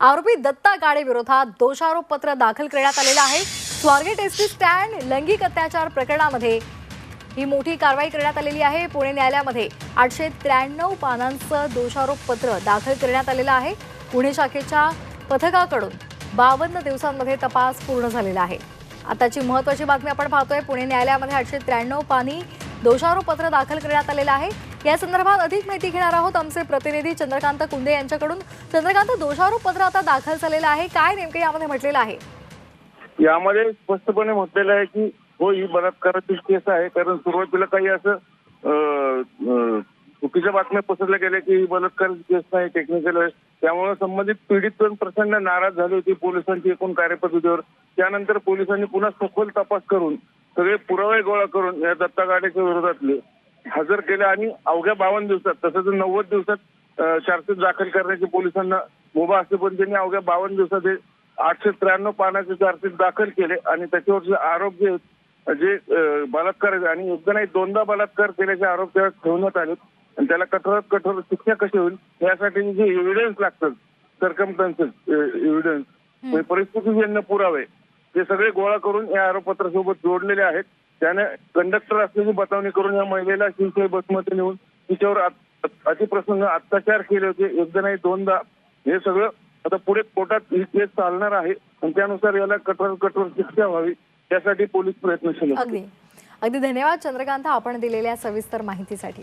आरोपी दत्ता गाडे विरोधात दोषारोप पत्र दाखल करण्यात आलेलं आहे. स्वारगेट एस टी स्टँड लैंगिक अत्याचार प्रकरणामध्ये ही मोठी कारवाई करण्यात आलेली आहे. पुणे न्यायालयामध्ये आठशे त्र्याण्णव पानांचं दोषारोप पत्र दाखल करण्यात आलेलं आहे. पुणे शाखेच्या पथकाकडून बावन्न दिवसांमध्ये तपास पूर्ण झालेला आहे. आताची महत्वाची बातमी आपण पाहतोय. पुणे न्यायालयामध्ये आठशे त्र्याण्णव पानी दोषारोप पत्र दाखल करण्यात आलेलं आहे. या संदर्भात अधिक माहिती घेणार आहोत आमचे प्रतिनिधी चंद्रकांत कुंदे यांच्याकडून. चंद्रकांत दोषारोप पत्र आता दाखल झालेलं आहे. काय नेमकं यामध्ये म्हटलेलं आहे? यामध्ये स्पष्टपणे म्हटलेलं आहे की हो ही बलात्काराची केस आहे. कारण सुरुवातीला काही असं चुकीच्या बातम्या पसरल्या गेल्या की ही बलात्काराची केस नाही टेक्निकल आहे. त्यामुळे संबंधित पीडित पण प्रचंड नाराज झाली होती पोलिसांची एकूण कार्यपद्धतीवर. त्यानंतर पोलिसांनी पुन्हा सखोल तपास करून सगळे पुरावे गोळा करून या दत्ता गाड्याच्या विरोधातले हजर केले आणि अवघ्या बावन्न दिवसात तसंच नव्वद दिवसात चार्जशीट दाखल करण्याची पोलिसांना मुभा असे पण त्यांनी अवघ्या बावन्न दिवसात हे आठशे त्र्याण्णव पानाचे चार्जशीट दाखल केले आणि त्याच्यावरचे आरोप जे जे बलात्कार आहेत आणि एकदा नाही दोनदा बलात्कार केल्याचे आरोप त्याला ठेवण्यात आले आणि त्याला कठोरात कठोर शिक्षा कशी होईल यासाठी जे एव्हिडन्स लागतात सरकमटन्सेस एव्हिडन्स परिस्थितीजन्य पुरावे ते सगळे गोळा करून या आरोपपत्रासोबत जोडलेले आहेत. त्याने कंडक्टर असल्याची बतावणी करून या महिलेला शिवसेना बसमध्ये नेऊन तिच्यावर अतिप्रसंग अत्याचार केले होते. एकदा नाही दोनदा. हे सगळं आता पुढे कोर्टात ही केस चालणार आहे. आणि त्यानुसार याला कठोर कठोर शिक्षा व्हावी त्यासाठी पोलीस प्रयत्नशील अगदी. अगदी धन्यवाद चंद्रकांत. आपण दिलेल्या सविस्तर माहितीसाठी.